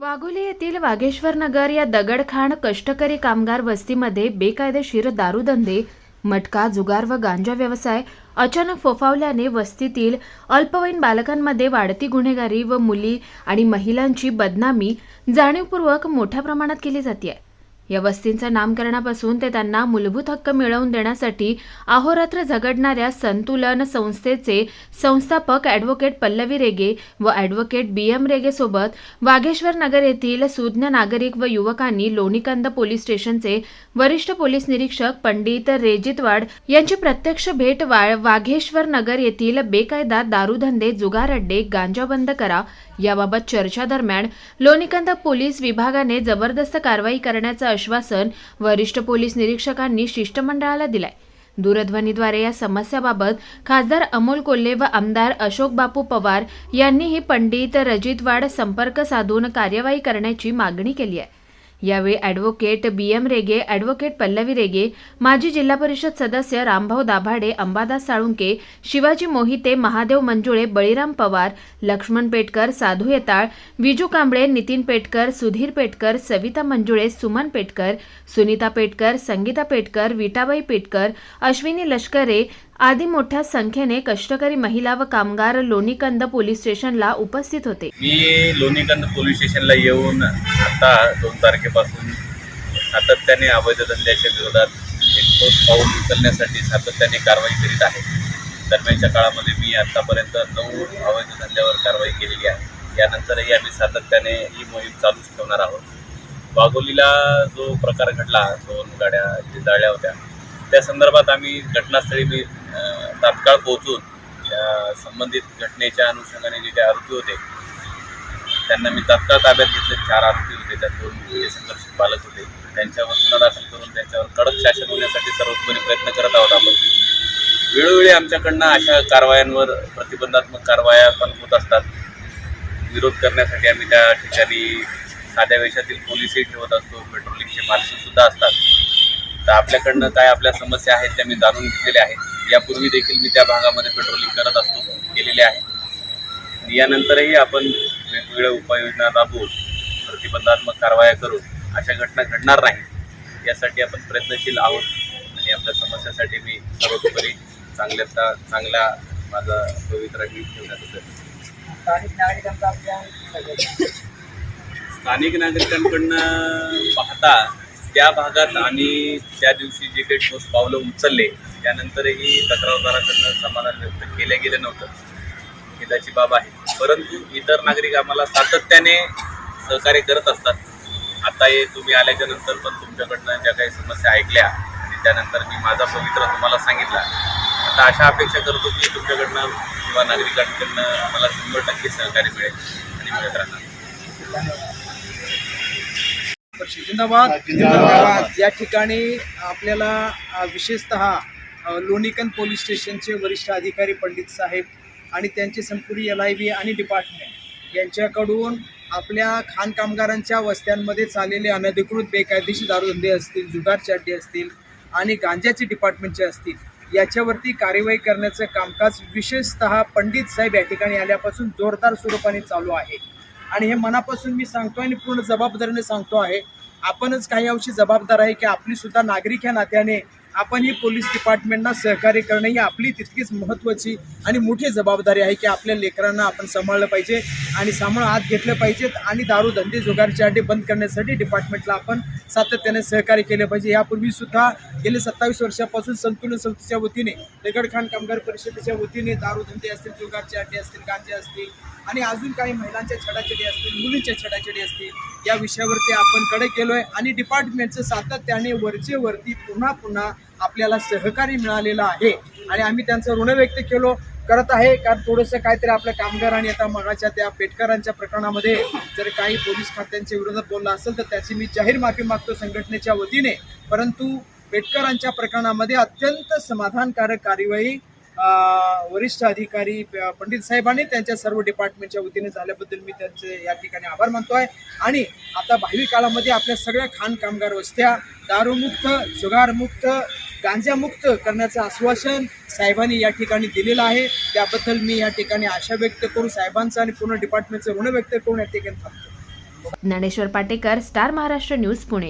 वाघोली येथील वागेश्वर नगर या दगडखाण कष्टकरी कामगार वस्तीमध्ये बेकायदेशीर दारूधंदे मटका जुगार व गांजा व्यवसाय अचानक फोफावल्याने वस्तीतील अल्पवयीन बालकांमध्ये वाढती गुन्हेगारी व मुली आणि महिलांची बदनामी जाणीवपूर्वक मोठ्या प्रमाणात केली जाते या वस्तींचं नामकरणापासून ते त्यांना मूलभूत हक्क मिळवून देण्यासाठी अहोरात्र झगडणाऱ्या संतुलन संस्थेचे संस्थापक ॲडव्होकेट पल्लवी रेगे व ॲडव्होकेट बी एम रेगेसोबत वाघेश्वर नगर येथील सुज्ञ नागरिक व युवकांनी लोणीकंद पोलीस स्टेशनचे वरिष्ठ पोलीस निरीक्षक पंडित रेजितवाड यांची प्रत्यक्ष भेट वा- वाघेश्वर नगर येथील बेकायदा दारूधंदे जुगार अड्डे गांजा बंद करा याबाबत चर्चा दरम्यान लोणीकंद पोलीस विभागाने जबरदस्त कारवाई करण्याचं आश्वासन वरिष्ठ पोलीस निरीक्षकांनी शिष्टमंडळाला दिलंय. दूरध्वनीद्वारे या समस्याबाबत खासदार अमोल कोल्हे व आमदार अशोक बापू पवार यांनीही पंडित रजितवाड संपर्क साधून कार्यवाही करण्याची मागणी केली आहे. यावेळी advocate B M Rege advocate Pallavi Rege माजी जिल्हा परिषद सदस्य रामभाऊ दाभाडे अंबादास साळुंके शिवाजी मोहिते महादेव मंजुळे बळीराम पवार लक्ष्मण पेटकर साधू येताळ विजू कांबळे नितीन पेटकर सुधीर पेटकर सविता मंजुळे सुमन पेटकर सुनीता पेटकर संगीता पेटकर विटाबाई पेटकर अश्विनी लष्करे आदी मोठ्या संख्येने कष्टकरी महिला व कामगार लोणीकंद पोलीस स्टेशनला उपस्थित होते. मी लोणीकंद पोलीस स्टेशनला येऊन आता दोन तारखेपासून सातत्याने अवैध धंद्याच्या विरोधात एक ठोस पाऊल उचलण्यासाठी सातत्याने कारवाई करीत आहे. दरम्यानच्या काळामध्ये मी आत्तापर्यंत नऊ अवैध धंद्यावर कारवाई केलेली आहे. यानंतरही आम्ही सातत्याने ही मोहीम चालूच ठेवणार आहोत. वाघोलीला जो प्रकार घडला दोन गाड्या जे जाळ्या होत्या. त्या संदर्भात आम्ही घटनास्थळी मी तात्काळ पोहोचून या संबंधित घटनेच्या अनुषंगाने जे काही आरोपी होते त्यांना मी तात्काळ ताब्यात घेतले. चार आरोपी होते त्यात दोन संघर्षित बालक होते. त्यांच्यावर गुन्हा दाखल करून त्यांच्यावर कडक शासन होण्यासाठी सर्वतोपरी प्रयत्न करत आहोत आपण. वेळोवेळी आमच्याकडनं अशा कारवायांवर प्रतिबंधात्मक कारवाया पण होत असतात. विरोध करण्यासाठी आम्ही त्या ठिकाणी साध्या वेशातील पोलिसही ठेवत असतो. पेट्रोलिंगचे मार्शल सुद्धा असतात. तर आपल्याकडनं काय आपल्या समस्या आहेत त्या मी जाणून घेतलेल्या आहेत. यापूर्वी देखील मी त्या भागामध्ये पेट्रोलिंग करत असतो केलेले आहे. यानंतरही आपण वेगवेगळ्या उपाययोजना राबवून प्रतिबंधात्मक कारवाया करून अशा घटना घडणार नाही यासाठी आपण प्रयत्नशील आहोत. आणि आपल्या समस्यासाठी मी सर्वतोपरी चांगल्या चांगल्या माझा पवित्रा नीट ठेवण्याचा प्रयत्न स्थानिक नागरिकांकडनं पाहता त्या भागात आणि त्या दिवशी जे काही ठोस पावलं उचलले त्यानंतरही तक्रारदाराकडनं समाधान व्यक्त केलं गेलं नव्हतं. ही बाब आहे. परंतु इतर नागरिक आम्हाला सातत्याने सहकार्य करत असतात. आता हे तुम्ही आल्याच्यानंतर पण तुमच्याकडनं ज्या काही समस्या ऐकल्या आणि त्यानंतर मी माझा पवित्र तुम्हाला सांगितला. आता अशा अपेक्षा करतो की तुमच्याकडनं किंवा नागरिकांकडनं आम्हाला शंभर टक्के सहकार्य मिळेल आणि मिळत राहणार. जिंदाबाद. जिंदाबाद. या ठिकाणी आपल्याला विशेषतः अ, लोणीकंद पोलीस स्टेशनचे वरिष्ठ अधिकारी पंडित साहेब आणि त्यांचे संपूर्ण एल आय बी आणि डिपार्टमेंट यांच्याकडून आपल्या खाण कामगारांच्या वस्त्यांमध्ये चाललेले अनधिकृत बेकायदेशीर दारूधंदे असतील जुगारचे अड्डे असतील आणि गांजाचे डिपार्टमेंटचे असतील याच्यावरती कार्यवाही करण्याचं कामकाज विशेषतः पंडित साहेब या ठिकाणी आल्यापासून जोरदार स्वरूपाने चालू आहे. आणि हे मनापासून मी सांगतो आणि पूर्ण जबाबदारीने सांगतो आहे. आपणच काही अंशी जबाबदार आहे की आपली सुद्धा नागरिक या नात्याने आपण ही पोलीस डिपार्टमेंटना सहकार्य करणं ही आपली तितकीच महत्त्वाची आणि मोठी जबाबदारी आहे की आपल्या लेकरांना आपण सांभाळलं पाहिजे आणि सांभाळ हात घेतलं पाहिजेत आणि दारू धंदे जुगारचे अड्डे बंद करण्यासाठी डिपार्टमेंटला आपण सातत्याने सहकार्य केले पाहिजे. यापूर्वी सुद्धा गेले सत्तावीस वर्षापासून संतुलन संस्थेच्या वतीने दगडखान कामगार परिषदेच्या वतीने दारू धंदे असतील जुगारचे अड्डे असतील गांजे असतील आणि अजून काही महिलांच्या छडाछडी असतील मुलींच्या छडाछडी असतील या विषयावरती आपण कडे केलो आहे आणि डिपार्टमेंटचं सातत्याने वरचेवरती पुन्हा पुन्हा आपल्याला सहकार्य मिळालेलं आहे. आणि आम्ही त्यांचं ऋण व्यक्त केलो. करत आहे कारण थोडंसं काहीतरी आपल्या कामगार आणि आता मगाच्या त्या पेटकरांच्या प्रकरणामध्ये जर काही पोलीस खात्यांच्या विरोधात बोललं असेल तर त्याची मी जाहीर माफी मागतो संघटनेच्या वतीने. परंतु पेटकरांच्या प्रकरणामध्ये अत्यंत समाधानकारक कार्यवाही वरिष्ठ अधिकारी प- पंडित साहेबांनी त्यांच्या सर्व डिपार्टमेंटच्या वतीने झाल्याबद्दल मी त्यांचे या ठिकाणी आभार मानतो आहे आणि आता भावी काळामध्ये आपल्या सगळ्या खाण कामगार वस्त्या दारूमुक्त जुगारमुक्त गांजामुक्त करण्याचं आश्वासन साहेबांनी या ठिकाणी दिलेलं आहे. त्याबद्दल मी या ठिकाणी आशा व्यक्त करून साहेबांचं आणि पूर्ण डिपार्टमेंटचं ऋण व्यक्त करून या ठिकाणी थांबतो. Dnyaneshwar Patekar star Maharashtra news Pune.